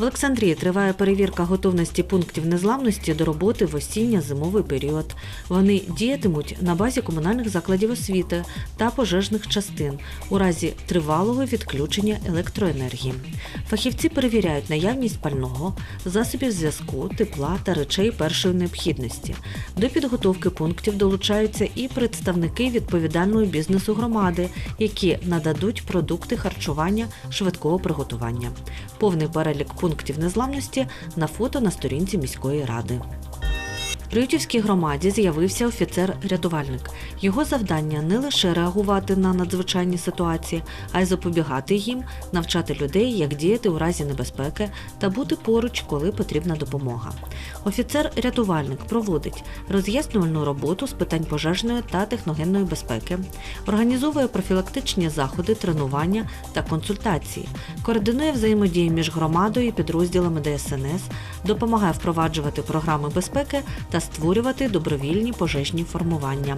Олександрії триває перевірка готовності пунктів незламності до роботи в осінньо-зимовий період. Вони діятимуть на базі комунальних закладів освіти та пожежних частин у разі тривалого відключення електроенергії. Фахівці перевіряють наявність пального, засобів зв'язку, тепла та речей першої необхідності. До підготовки пунктів долучаються і представники відповідального бізнесу громади, які нададуть продукти харчування швидкого приготування. Повний перелік пунктів незламності на фото на сторінці міської ради. В Приютівській громаді з'явився офіцер-рятувальник. Його завдання не лише реагувати на надзвичайні ситуації, а й запобігати їм, навчати людей, як діяти у разі небезпеки та бути поруч, коли потрібна допомога. Офіцер-рятувальник проводить роз'яснювальну роботу з питань пожежної та техногенної безпеки, організовує профілактичні заходи, тренування та консультації, координує взаємодію між громадою і підрозділами ДСНС, допомагає впроваджувати програми безпеки та створювати добровільні пожежні формування.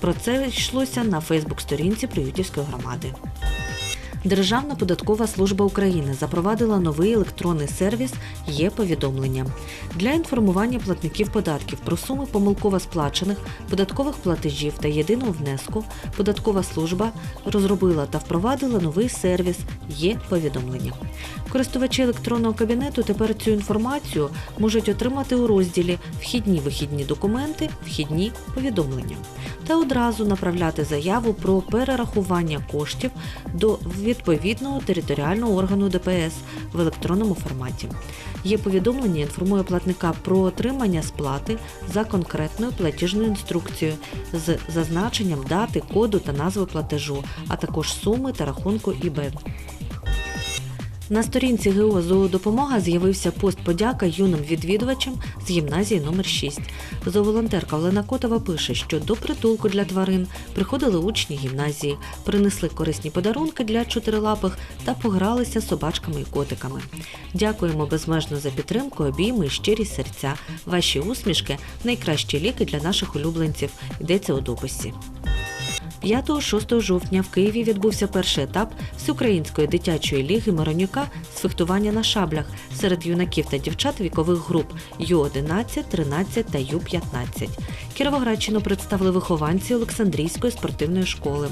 Про це йшлося на Фейсбук-сторінці Приютівської громади. Державна податкова служба України запровадила новий електронний сервіс є повідомлення для інформування платників податків про суми помилково сплачених податкових платежів та єдиного внеску. Податкова служба розробила та впровадила новий сервіс є повідомлення. Користувачі електронного кабінету тепер цю інформацію можуть отримати у розділі Вхідні вихідні документи, вхідні повідомлення та одразу направляти заяву про перерахування коштів до відповідного територіального органу ДПС в електронному форматі. Є повідомлення інформує платника про отримання сплати за конкретною платіжною інструкцією з зазначенням дати, коду та назви платежу, а також суми та рахунку ІБ. На сторінці ГО «Зоодопомога» з'явився пост подяка юним відвідувачам з гімназії номер 6 Зооволонтерка Олена Котова пише, що до притулку для тварин приходили учні гімназії, принесли корисні подарунки для чотирилапих та погралися собачками і котиками. Дякуємо безмежно за підтримку, обійми і щирі серця. Ваші усмішки найкращі ліки для наших улюбленців. Йдеться у дописі. 5-6 жовтня в Києві відбувся перший етап всеукраїнської дитячої ліги Миронюка з фехтування на шаблях серед юнаків та дівчат вікових груп Ю-11, 13 та Ю-15. Кіровоградщину представили вихованці Олександрійської спортивної школи.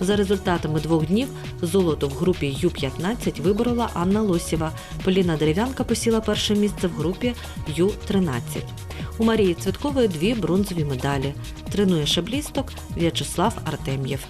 За результатами двох днів золото в групі Ю-15 виборола Анна Лосєва. Поліна Дерев'янка посіла перше місце в групі Ю-13. У Марії Цвіткової дві бронзові медалі. Тренує шаблісток В'ячеслав Артем'єв.